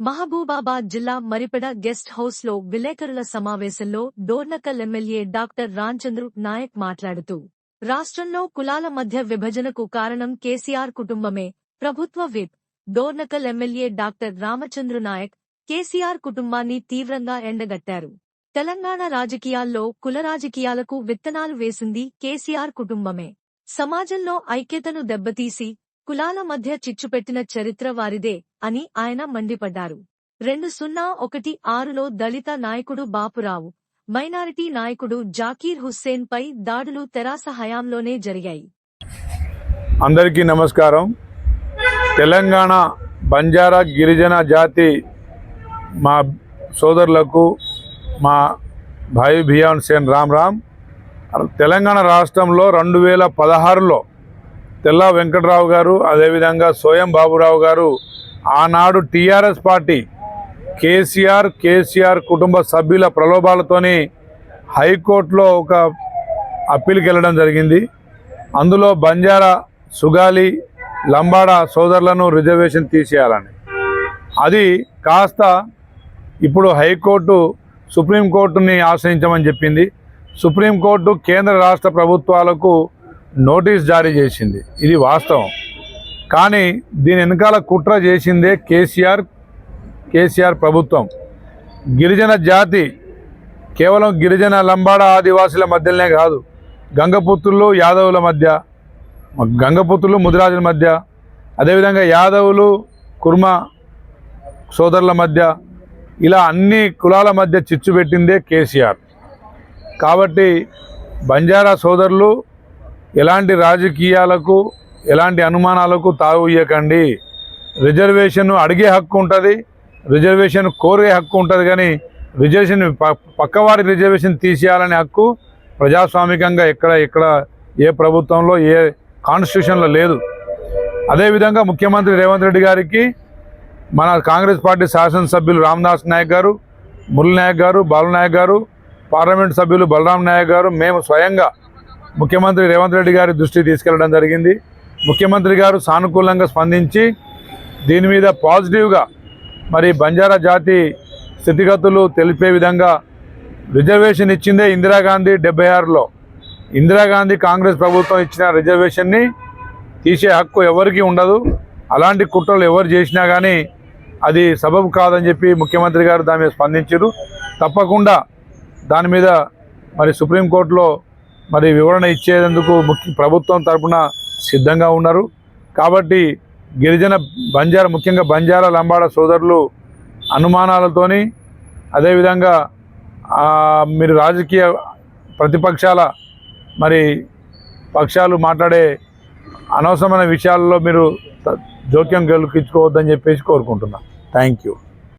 మహబూబాబాద్ జిల్లా మరిపెడ గెస్ట్ హౌస్లో విలేకరుల సమావేశంలో డోర్నకల్ ఎమ్మెల్యే డాక్టర్ రాంచంద్రు నాయక్ మాట్లాడుతూ రాష్ట్రంలో కులాల మధ్య విభజనకు కారణం కేసీఆర్ కుటుంబమే. ప్రభుత్వ whip. Dornakal MLA doctor Ramachandru Naik KCR కుటుంబాన్ని తీవ్రంగా ఎండగట్టారు. తెలంగాణ రాజకీయాల్లో కుల రాజకీయాలకు విత్తనాలు వేసింది కేసీఆర్ కుటుంబమే. సమాజంలో ఐక్యతను దెబ్బతీసి కులాల మధ్య చిచ్చుపెట్టిన చరిత్ర వారిదే అని ఆయన మండిపడ్డారు. రెండు సున్నా ఒకటి ఆరులో దళిత నాయకుడు బాపురావు మైనారిటీ నాయకుడు జాకీర్ హుస్సేన్ పై దాడులు తెరాస హయాంలోనే జరిగాయి. అందరికీ నమస్కారం. తెలంగాణ బంజారా గిరిజన జాతి మా సోదరులకు మా భాయి భియాన్ సేన్ రామ్ రామ్ తెలంగాణ రాష్ట్రంలో రెండు వేల పదహారులో తెల్ల వెంకట్రావు గారు అదేవిధంగా సోయం బాబురావు గారు ఆనాడు టీఆర్ఎస్ పార్టీ కేసీఆర్ కేసీఆర్ కుటుంబ సభ్యుల ప్రలోభాలతోని హైకోర్టులో ఒక అప్పీల్కి వెళ్ళడం జరిగింది. అందులో బంజారా సుగాలి లంబాడా సోదరులను రిజర్వేషన్ తీసేయాలని. అది కాస్త ఇప్పుడు హైకోర్టు సుప్రీంకోర్టుని ఆశ్రయించమని చెప్పింది. సుప్రీంకోర్టు కేంద్ర రాష్ట్ర ప్రభుత్వాలకు నోటీస్ జారీ చేసింది. ఇది వాస్తవం. కానీ దీని వెనకాల కుట్ర చేసిందే కేసీఆర్ కేసీఆర్ ప్రభుత్వం. గిరిజన జాతి కేవలం గిరిజన లంబాడ ఆదివాసుల మధ్యలోనే కాదు గంగపుత్రులు యాదవుల మధ్య గంగపుత్రులు ముదిరాజుల మధ్య అదేవిధంగా యాదవులు కుర్మ సోదరుల మధ్య ఇలా అన్ని కులాల మధ్య చిచ్చు పెట్టిందే కేసీఆర్. కాబట్టి బంజారా సోదరులు ఎలాంటి రాజకీయాలకు ఎలాంటి అనుమానాలకు తావు ఇయ్యకండి. రిజర్వేషన్ అడిగే హక్కు ఉంటుంది రిజర్వేషన్ కోరే హక్కు ఉంటుంది కానీ రిజర్వేషన్ ప- పక్కవారి రిజర్వేషన్ తీసేయాలనే హక్కు ప్రజాస్వామికంగా ఎక్కడ ఎక్కడ ఏ ప్రభుత్వంలో ఏ కాన్స్టిట్యూషన్లో లేదు. అదేవిధంగా ముఖ్యమంత్రి రేవంత్ రెడ్డి గారికి మన కాంగ్రెస్ పార్టీ శాసనసభ్యులు రామదాస్ నాయక్ గారు మురళి నాయక్ గారు బాలు నాయక్ గారు పార్లమెంట్ సభ్యులు బలరాం నాయక్ గారు మేము స్వయంగా ముఖ్యమంత్రి రేవంత్ రెడ్డి గారి దృష్టికి తీసుకెళ్ళడం జరిగింది. ముఖ్యమంత్రి గారు సానుకూలంగా స్పందించి దీని మీద పాజిటివ్గా మరి బంజారా జాతి స్థితిగతులు తెలిపే విధంగా రిజర్వేషన్ ఇచ్చిందే ఇందిరాగాంధీ డెబ్బై ఆరులో. ఇందిరాగాంధీ కాంగ్రెస్ ప్రభుత్వం ఇచ్చిన రిజర్వేషన్ని తీసే హక్కు ఎవరికీ ఉండదు. అలాంటి కుట్రలు ఎవరు చేసినా కానీ అది సబబు కాదని చెప్పి ముఖ్యమంత్రి గారు దాని మీద స్పందించారు. తప్పకుండా దాని మీద మరి సుప్రీంకోర్టులో మరి వివరణ ఇచ్చేందుకు ముఖ్య ప్రభుత్వం తరపున సిద్ధంగా ఉన్నారు. కాబట్టి గిరిజన బంజారా ముఖ్యంగా బంజారా లంబాడ సోదరులు అనుమానాలతోని అదేవిధంగా మీరు రాజకీయ ప్రతిపక్షాల మరి పక్షాలు మాట్లాడే అనవసరమైన విషయాల్లో మీరు జోక్యం కలిగించుకోవద్దని చెప్పేసి కోరుకుంటున్నా. Thank you.